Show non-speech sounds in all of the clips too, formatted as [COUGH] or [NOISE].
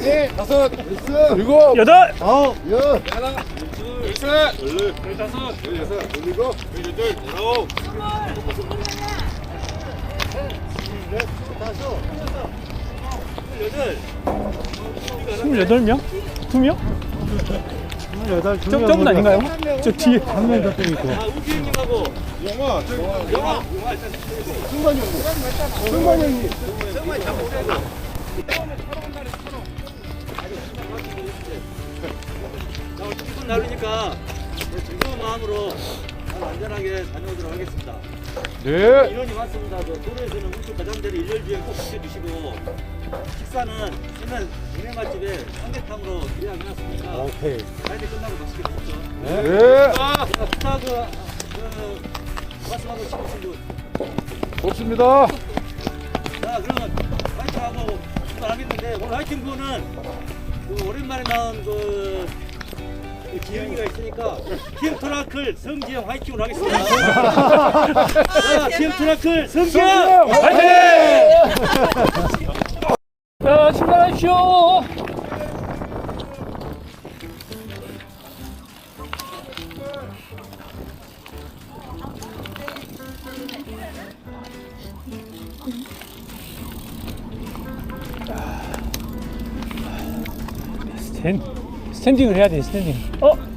넷, 다섯, 일곱, 여덟, 아홉, 열, 하나, 둘, 셋, 열넷, 열다섯, 열여섯, 열일곱, 열여덟, 열아홉, 스물여덟 명? 두 명? 여덟, 점, 점은 아닌가요? 저 뒤에. 한명 더 있고. 우기님하고 영화, 저기 영화 승관 형님, 승관 형님. 자, 오늘 기 분 나르니까 네, 즐거운 마음으로 잘 안전하게 다녀오도록 하겠습니다. 네. 인원이 많습니다. 그 도로에서는 운수 가장자리 일렬 주행 꼭 지켜주시고 식사는 있는 동네 맛집에 삼계탕으로 예약해놨으니까 오케이. 라이드 끝나고 맛있게 드십시오. 네. 자, 부탁 그, 그 말씀하고 싶으신 분. 좋습니다. 자, 그러면 화이팅하고 출발하겠는데 오늘 화이팅 부는 그 오랜만에 나온 그, 그 기영이가 있으니까 TM 트라클 성지영 화이팅으로 하겠습니다. 자, TM 트라클 성지영 화이팅! 자, 출발하십시오. 스탠, 스탠딩을 해야 돼, 스탠딩. 어?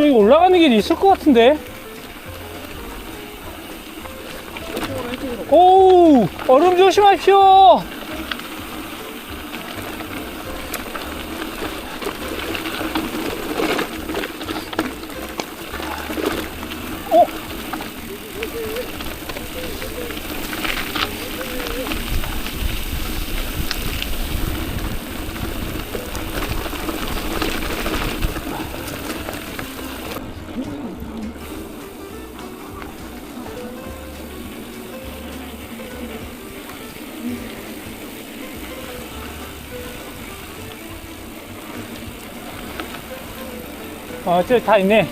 여기 올라가는 길이 있을 것 같은데? 오우 얼음 조심하십시오 어, 저기 다 있네.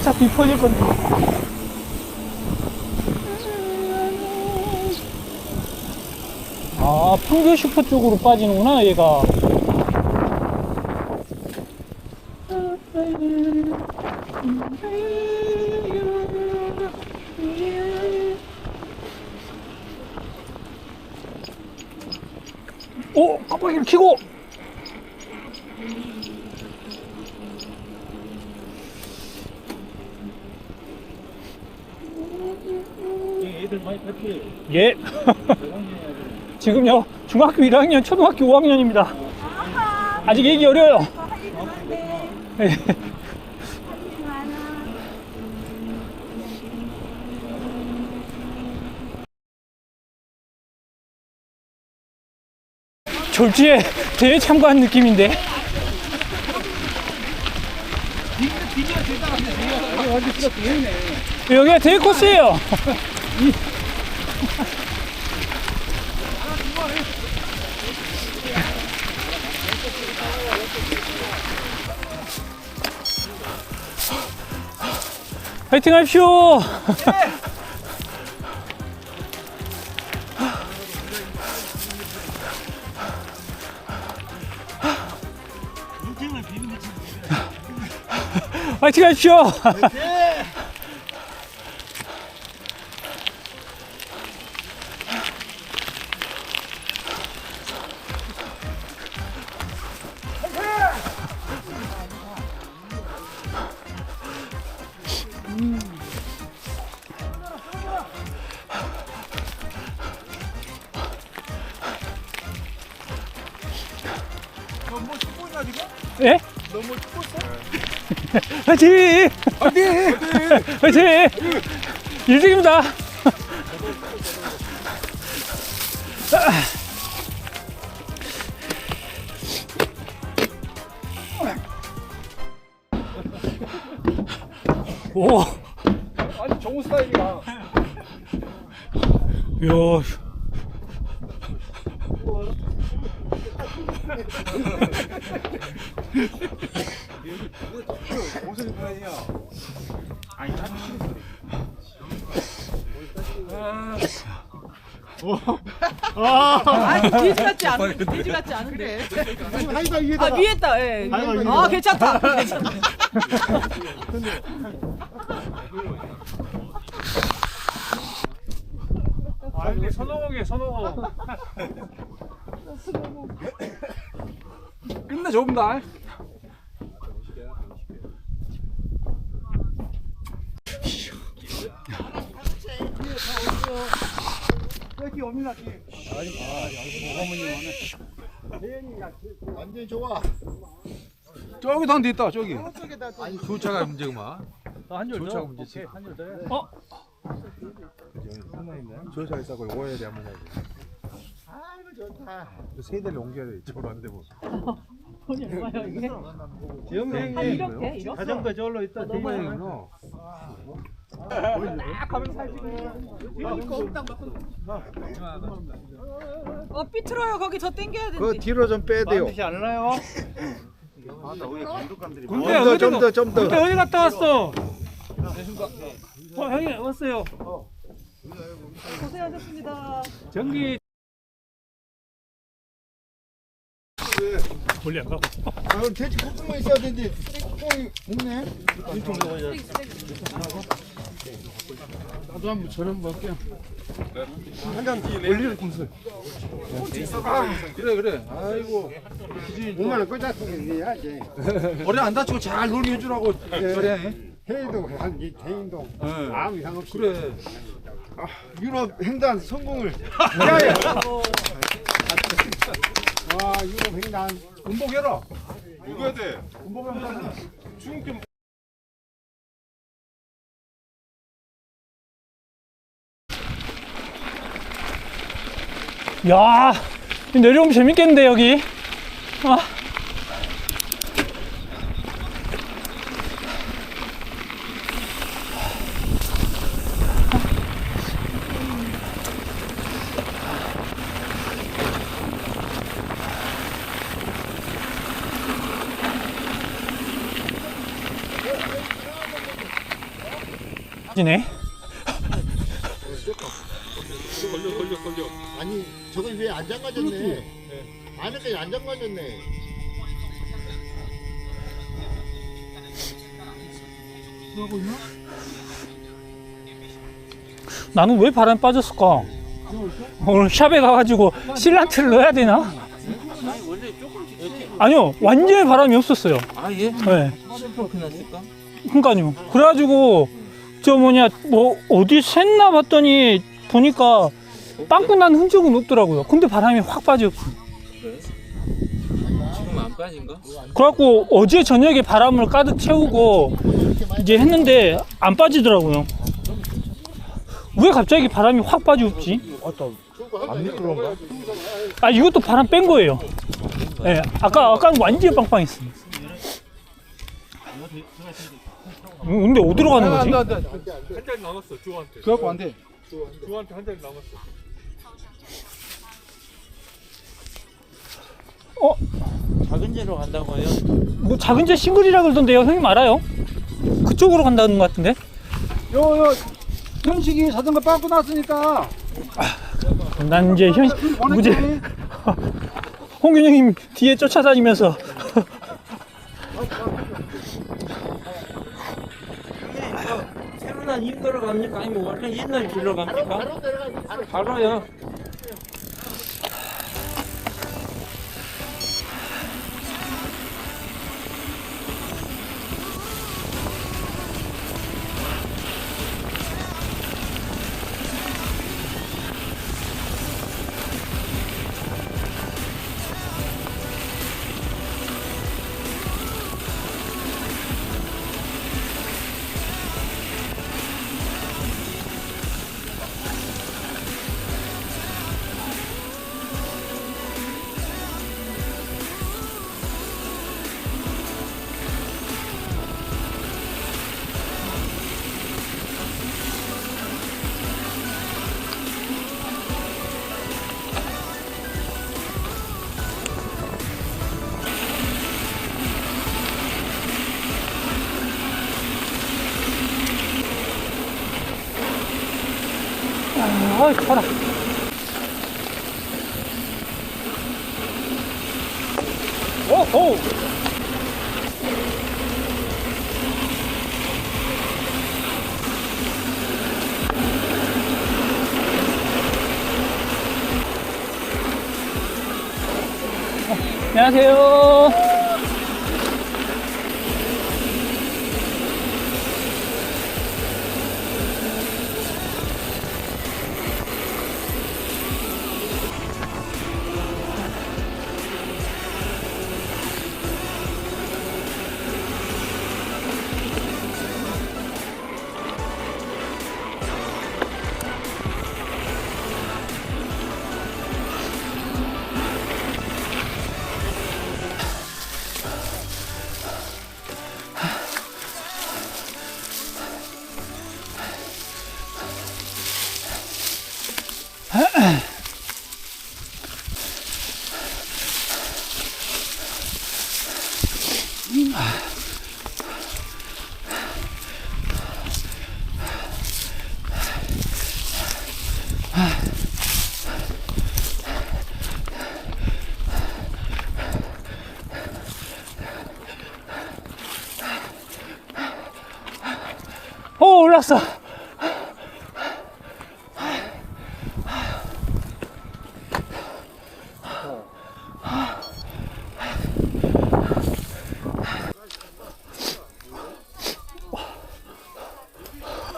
어차피 퍼질 건데. 아, 풍교 슈퍼 쪽으로 빠지는구나, 얘가. 오! 깜빡이를 켜고! 애들 많이 탈피. 예. [LAUGHS] 지금요, 중학교 1학년, 초등학교 5학년입니다. 아직 얘기 어려요. 예. 졸지에 대회 참가한 느낌인데. 여기가 대회 코스예요. [LAUGHS] 파이팅 하십시오. 파이팅 하십시오. 너무 파이팅! 파이팅! 파이팅! 1등입니다. 오, 아니 정우 스타일이야. 편이야? [LAUGHS] 아니 돼지 같지 않은 돼지 같지 않은데. 하이다 아 위에다가. 위에다. 예. 아 괜찮다. [LAUGHS] 괜찮다. 아, 이거 선호공이에요, 선호공. 끝내 좁다. 완전 좋아. 저기 단데 있다 저기. 주차가 문제구만. 한줄 조차가 문제지. 어? 조사에 싸고 오해에 대한 문제. 아이고 좋다. 세대를 옮겨야 돼. 저로 안 되고. 돈이 얼마야 이게? 지영 아 형님 이렇게 이렇게. 자전거 저로 있다 대만에 어 삐뚤어요 거기 저 당겨야 그 되는데. 뒤로 좀 빼야 돼요. 반드시 안 나요? 군대 좀 더, 좀 더, 좀 더. 군대 어디 갔다 왔어? 어, 형이 왔어요. 고생하셨습니다. 전기 멀리 안 가고. 아, 돼지 콧구멍 있어야 되는데 콧구멍이 없네. 나도 한번 저런 거 할게요. 한잔 올리는 꼼수. 그래 그래. 아이고. 5만 원 해야지. 머리 안 다치고 잘 놀게 해주라고. 그래. 해도 한이 대인동 아무 이상 없이. 그래. 아, 유럽 횡단 성공을. [LAUGHS] 야야. 와 유럽 횡단. 운동해라. 누구야 돼? 야, 내려오면 재밌겠는데 여기. 아. 지네. 아니 저건 왜안 잠가졌네. 안에까지 안 잠가졌네. 나는 왜 바람 빠졌을까? 오늘 샵에 가가지고 실란트를 넣어야 되나? 아니요, 완전히 바람이 없었어요. 아 예? 네. 났을까? 그러니까요. 그래가지고 저 뭐냐 뭐 어디 샜나 봤더니 보니까 빵꾸 난 흔적은 없더라고요. 근데 바람이 확 빠졌어. 지금 안 빠진가? 그래갖고 어제 저녁에 바람을 가득 채우고 이제 했는데 안 빠지더라고요. 왜 갑자기 바람이 확 빠지지? 안 미끄러운가? 아 이것도 바람 뺀 거예요. 예, 아까 아까 완전 빵빵했어. 음, 근데 어디로 가는 거지? 한잔 남았어 주한테 그래갖고 안 돼. 주한테 한잔 남았어 어, 작은 재로 간다고요? 뭐 작은 제 싱글이라 그러던데요. 형님 알아요? 그쪽으로 간다는 것 같은데? 요, 요, 현식이 자전거 빠고 났으니까. 난 이제 현 무제 [LAUGHS] 홍균 형님 뒤에 쫓아다니면서 인도로 갑니까? 아니면 원래 옛날 길로 갑니까? 바로요. 아, 봐라. 오, 오. 안녕하세요.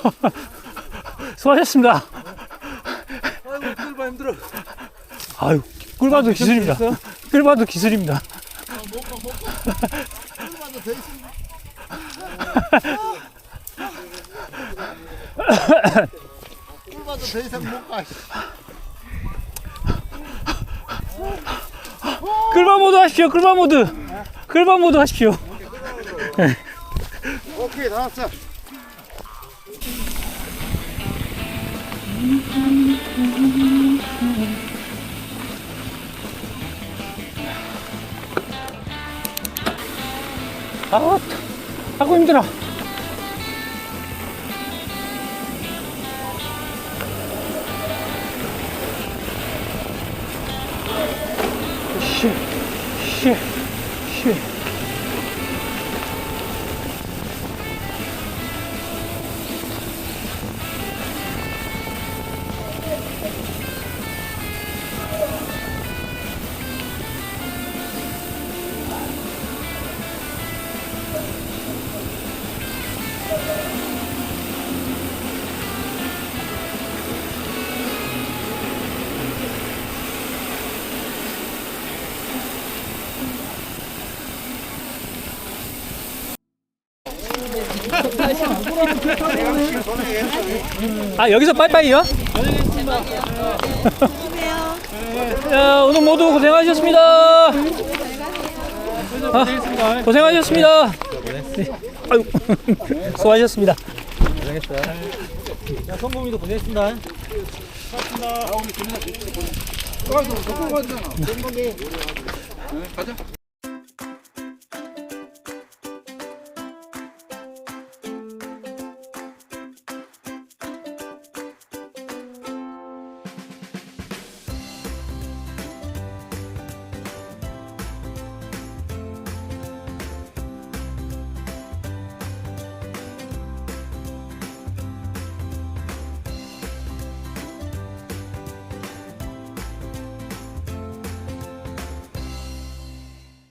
[LAUGHS] 수고하셨습니다. 아이고, 꿀바 힘들어. 아유, 꿀바도 기술입니다. 꿀바도 기술입니다. 꿀바도 더 이상 못 가. 꿀바 모드 하십시오. 꿀바 모드. 꿀바 모드 하십시오. 오케이, 다 왔어. 아, 하고 힘들어. 씨, 씨, 씨. 아 여기서 빠이빠이요? [LAUGHS] 야, 오늘 모두 고생하셨습니다. 아, 고생하셨습니다. 네. 아유, [LAUGHS] 수고하셨습니다. 고생했어요. 성공이도 고생했습니다. 고생했습니다. 아, 오늘 재밌었어. 가자.